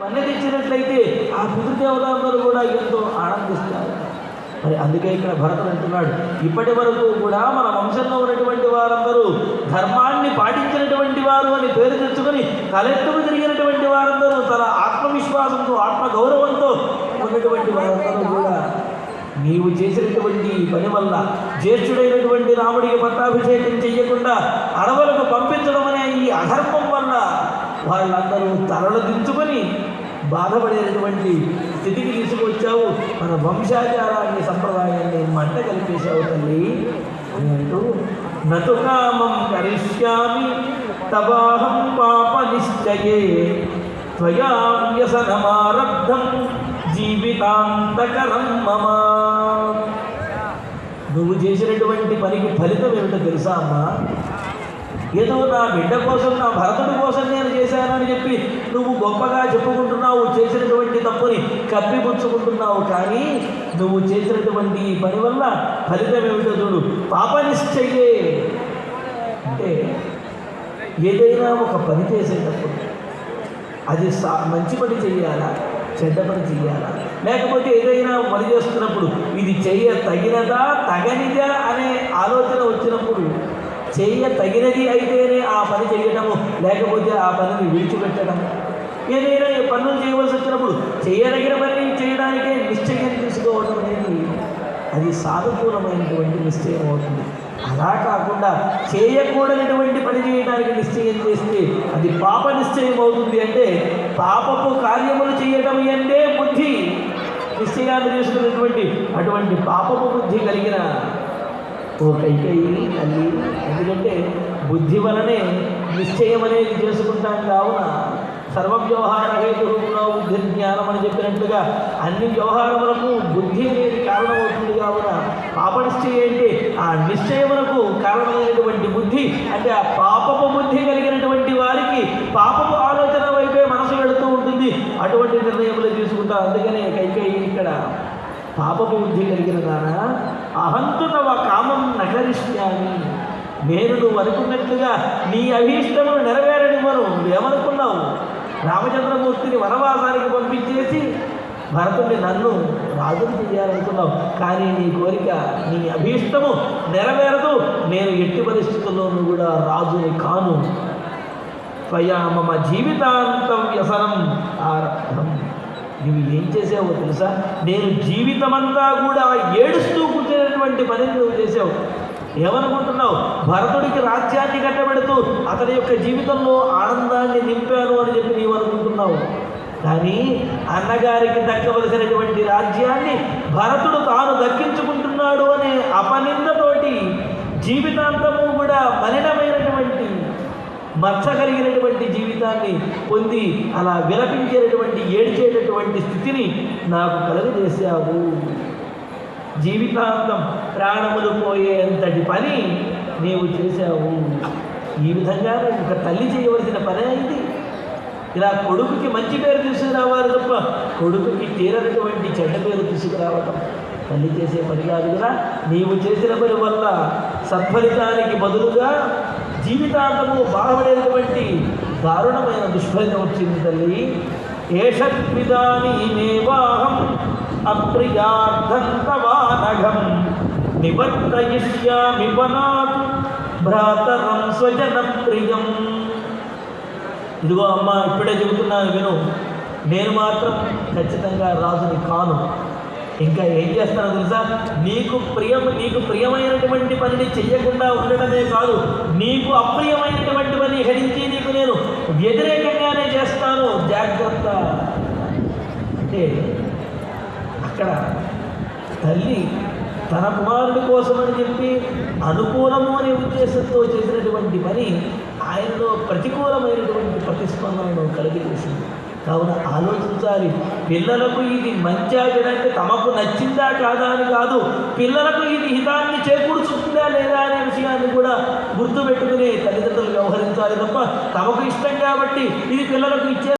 మన్నె తెచ్చినట్లయితే ఆ పితృదేవతలందరూ కూడా ఎంతో ఆనందిస్తారు. మరి అందుకే ఇక్కడ భరతుడు అంటున్నాడు ఇప్పటి వరకు కూడా మన వంశంలో ఉన్నటువంటి వారందరూ ధర్మాన్ని పాటించినటువంటి వారు అని పేరు తెచ్చుకొని తలెత్తుకు తిరిగినటువంటి వారందరూ తన ఆత్మవిశ్వాసంతో ఆత్మగౌరవంతో ఉన్నటువంటి వారందరూ కూడా నీవు చేసినటువంటి పని వల్ల జ్యేష్ఠుడైనటువంటి రాముడికి పట్టాభిషేకం చెయ్యకుండా అడవులకు పంపించడం అనే ఈ అధర్మం వల్ల వాళ్ళందరూ తలలు దించుకొని బాధపడేటటువంటి స్థితికి తీసుకొచ్చావు. మన వంశాచారాన్ని సంప్రదాయాన్ని మంట కల్పేశావు తల్లి. అని అంటూ నతు కామం కరిష్యామి తవాహం పాప నిశ్చయే త్వయా వ్యసనమారబ్ధం జీవితాంతకరం మమ. నువ్వు చేసినటువంటి పనికి ఫలితం ఏమిటో తెలుసా అమ్మా? ఏదో నా బిడ్డ కోసం నా భరతుడి కోసం నేను చేశానని చెప్పి నువ్వు గొప్పగా చెప్పుకుంటున్నావు చేసినటువంటి తప్పుని కప్పిపుచ్చుకుంటున్నావు కానీ నువ్వు చేసినటువంటి ఈ పని వల్ల ఫలితం ఏమిటో చూడు. పాపనిశ్చయే అంటే ఏదైనా ఒక పని చేసేటప్పుడు అది సా మంచి పని చెయ్యాలా చెడ్డ పని చెయ్యాలా లేకపోతే ఏదైనా పని చేస్తున్నప్పుడు ఇది చెయ్య తగినదా తగనిదా అనే ఆలోచన వచ్చినప్పుడు చేయ తగినది అయితేనే ఆ పని చేయటము లేకపోతే ఆ పనిని విడిచిపెట్టడం. ఏదైనా పనులు చేయవలసి వచ్చినప్పుడు చేయదగిన పని చేయడానికే నిశ్చయం తీసుకోవడం అనేది అది సానుకూలమైనటువంటి నిశ్చయం అవుతుంది. అలా కాకుండా చేయకూడనటువంటి పని చేయడానికి నిశ్చయం చేస్తే అది పాప నిశ్చయం అవుతుంది అంటే పాపపు కార్యములు చేయటం అంటే బుద్ధి. నిశ్చయాన్ని చేసుకున్నటువంటి అటువంటి పాపపు బుద్ధి కలిగిన కైకేయి తల్లి. ఎందుకంటే బుద్ధి వలనే నిశ్చయం అనేది చేసుకుంటాం కావున సర్వ వ్యవహార హేతు రూపంలో బుద్ధి జ్ఞానం అని చెప్పినట్లుగా అన్ని వ్యవహారములకు బుద్ధి అనేది కారణమవుతుంది. కావున పాప నిశ్చయం అంటే ఆ నిశ్చయమునకు కారణమైనటువంటి బుద్ధి అంటే ఆ పాపపు బుద్ధి కలిగినటువంటి వారికి పాపపు ఆలోచన వైపే మనసు వెళుతూ ఉంటుంది. అటువంటి నిర్ణయములు తీసుకుంటారు అందుకనే కైకేయి ఇక్కడ పాపపు బుద్ధి కలిగిన దానా అహంతు తవ కామం నగరిష్యామి. నేను నువ్వు అనుకున్నట్లుగా నీ అభీష్టమును నెరవేరనివ్వను నువ్వేమనుకున్నావు? రామచంద్రమూర్తిని వనవాసానికి పంపించేసి భరతుడిని నన్ను రాజుని చేయాలనుకున్నావు కానీ నీ కోరిక నీ అభీష్టము నెరవేరదు. నేను ఎట్టి పరిస్థితుల్లోనూ కూడా రాజుని కాను. స్వయా మమ జీవితాంతం వ్యసనం ఆరబ్ధం. నువ్వు ఏం చేసావో తెలుసా? నేను జీవితమంతా కూడా ఏడుస్తూ కూర్చునేటువంటి పనిని నువ్వు చేసావు. ఏమనుకుంటున్నావు? భరతుడికి రాజ్యాన్ని కట్టబెడుతూ అతని యొక్క జీవితంలో ఆనందాన్ని నింపాను అని చెప్పి నీవు అనుకుంటున్నావు. కానీ అన్నగారికి దక్కవలసినటువంటి రాజ్యాన్ని భరతుడు తాను దక్కించుకుంటున్నాడు అనే అపనిందతోటి జీవితాంతము కూడా మలినమైనటువంటి మచ్చ కలిగినటువంటి జీవితాన్ని పొంది అలా విలపించేటటువంటి ఏడ్చేటటువంటి స్థితిని నాకు కలుగజేశావు. జీవితాంతం ప్రాణములు పోయేంతటి పని నీవు చేశావు. ఈ విధంగా ఒక తల్లి చేయవలసిన పనే ఇది. ఇలా కొడుకుకి మంచి పేరు తీసుకురావాలి తప్ప కొడుకుకి తీరనటువంటి చెడ్డ పేరు తీసుకురావటం తల్లి చేసే పని కాదు కదా. నీవు చేసిన పని వల్ల సత్ఫలితానికి బదులుగా జీవితాంతము బాగుపడేటువంటి దారుణమైన దుష్ఫలితం వచ్చింది తల్లి. ఏషత్విదానీమేవాహం మేవాహం తవానఘం నివర్తయిష్యామి పనాతు భ్రాతరం స్వజన ప్రియం ఇదిగో అమ్మ ఇప్పుడే చెబుతున్నాను విను. నేను మాత్రం ఖచ్చితంగా రాజుని కాను. ఇంకా ఏం చేస్తానో తెలుసా? నీకు ప్రియం నీకు ప్రియమైనటువంటి పనిని చెయ్యకుండా ఉండడమే కాదు నీకు అప్రియమైనటువంటి పని హరించి నీకు నేను వ్యతిరేకంగానే చేస్తాను. జాగ్రత్త. అంటే ఇక్కడ. తల్లి తన కుమారుడి కోసమని చెప్పి అనుకూలము అనే ఉద్దేశంతో చేసినటువంటి పని ఆయనలో ప్రతికూలమైనటువంటి ప్రతిస్పందనను కలిగజేసింది కావున ఆలోచించాలి. పిల్లలకు ఇది మంచి అంటే తమకు నచ్చిందా కాదా అని కాదు. పిల్లలకు ఇది హితాన్ని చేకూర్చుతుందా లేదా అనే విషయాన్ని కూడా గుర్తుపెట్టుకుని తల్లిదండ్రులు వ్యవహరించాలి తప్ప తమకు ఇష్టం కాబట్టి ఇది పిల్లలకు ఇచ్చే